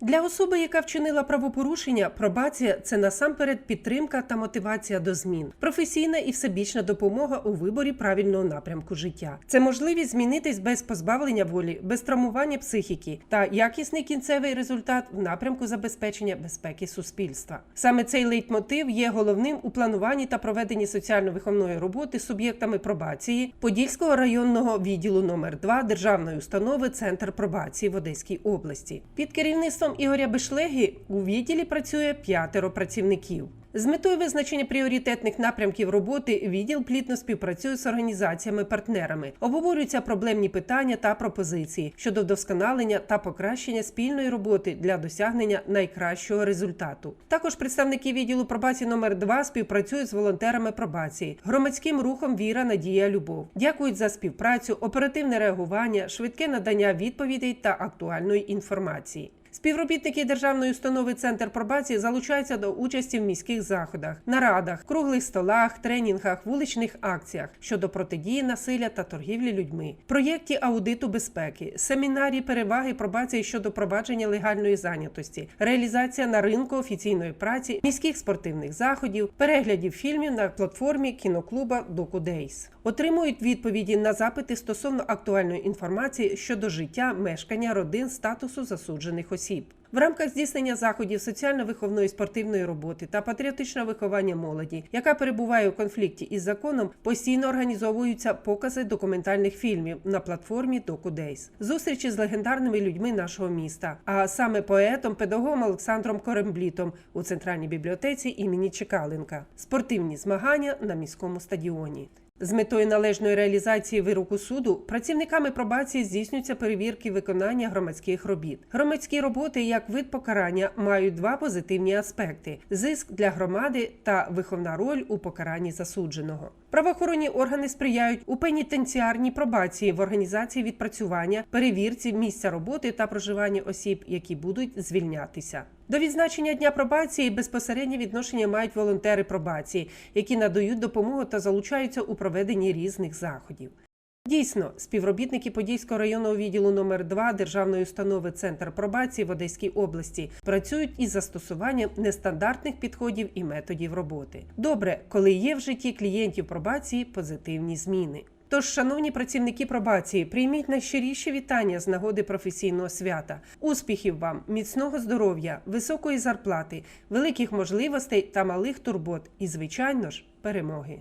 Для особи, яка вчинила правопорушення, пробація це насамперед підтримка та мотивація до змін, професійна і всебічна допомога у виборі правильного напрямку життя. Це можливість змінитись без позбавлення волі, без травмування психіки та якісний кінцевий результат в напрямку забезпечення безпеки суспільства. Саме цей лейтмотив є головним у плануванні та проведенні соціально-виховної роботи суб'єктами пробації Подільського районного відділу номер 2 державної установи Центр пробації в Одеській області. Під керівництвом Ігоря Бешлеги у відділі працює п'ятеро працівників. З метою визначення пріоритетних напрямків роботи відділ плідно співпрацює з організаціями-партнерами, обговорюються проблемні питання та пропозиції щодо вдосконалення та покращення спільної роботи для досягнення найкращого результату. Також представники відділу пробації номер 2 співпрацюють з волонтерами пробації, громадським рухом Віра, Надія, Любов. Дякують за співпрацю, оперативне реагування, швидке надання відповідей та актуальної інформації. Співробітники державної установи Центр пробації залучаються до участі в міських заходах, нарадах, круглих столах, тренінгах, вуличних акціях щодо протидії насилля та торгівлі людьми, проєкті аудиту безпеки, семінарі переваги пробації щодо провадження легальної зайнятості, реалізація на ринку офіційної праці, міських спортивних заходів, переглядів фільмів на платформі кіноклуба DocuDays. Отримують відповіді на запити стосовно актуальної інформації щодо життя, мешкання родин, статусу засуджених осіб. В рамках здійснення заходів соціально-виховної спортивної роботи та патріотичного виховання молоді, яка перебуває у конфлікті із законом, постійно організовуються покази документальних фільмів на платформі DocuDays. зустрічі з легендарними людьми нашого міста, а саме поетом, педагогом Олександром Коремблітом у центральній бібліотеці імені Чекаленка, спортивні змагання на міському стадіоні. З метою належної реалізації вироку суду працівниками пробації здійснюються перевірки виконання громадських робіт. Громадські роботи як вид покарання мають два позитивні аспекти: зиск для громади та виховна роль у покаранні засудженого. Правоохоронні органи сприяють у пенітенціарній пробації в організації відпрацювання, перевірці місця роботи та проживання осіб, які будуть звільнятися. До відзначення дня пробації безпосереднє відношення мають волонтери пробації, які надають допомогу та залучаються у проведенні різних заходів. Дійсно, співробітники Подільського районного відділу номер 2 Державної установи Центр пробації в Одеській області працюють із застосуванням нестандартних підходів і методів роботи. Добре, коли є в житті клієнтів пробації позитивні зміни. Тож, шановні працівники пробації, прийміть найщиріші вітання з нагоди професійного свята, успіхів вам, міцного здоров'я, високої зарплати, великих можливостей та малих турбот і, звичайно ж, перемоги.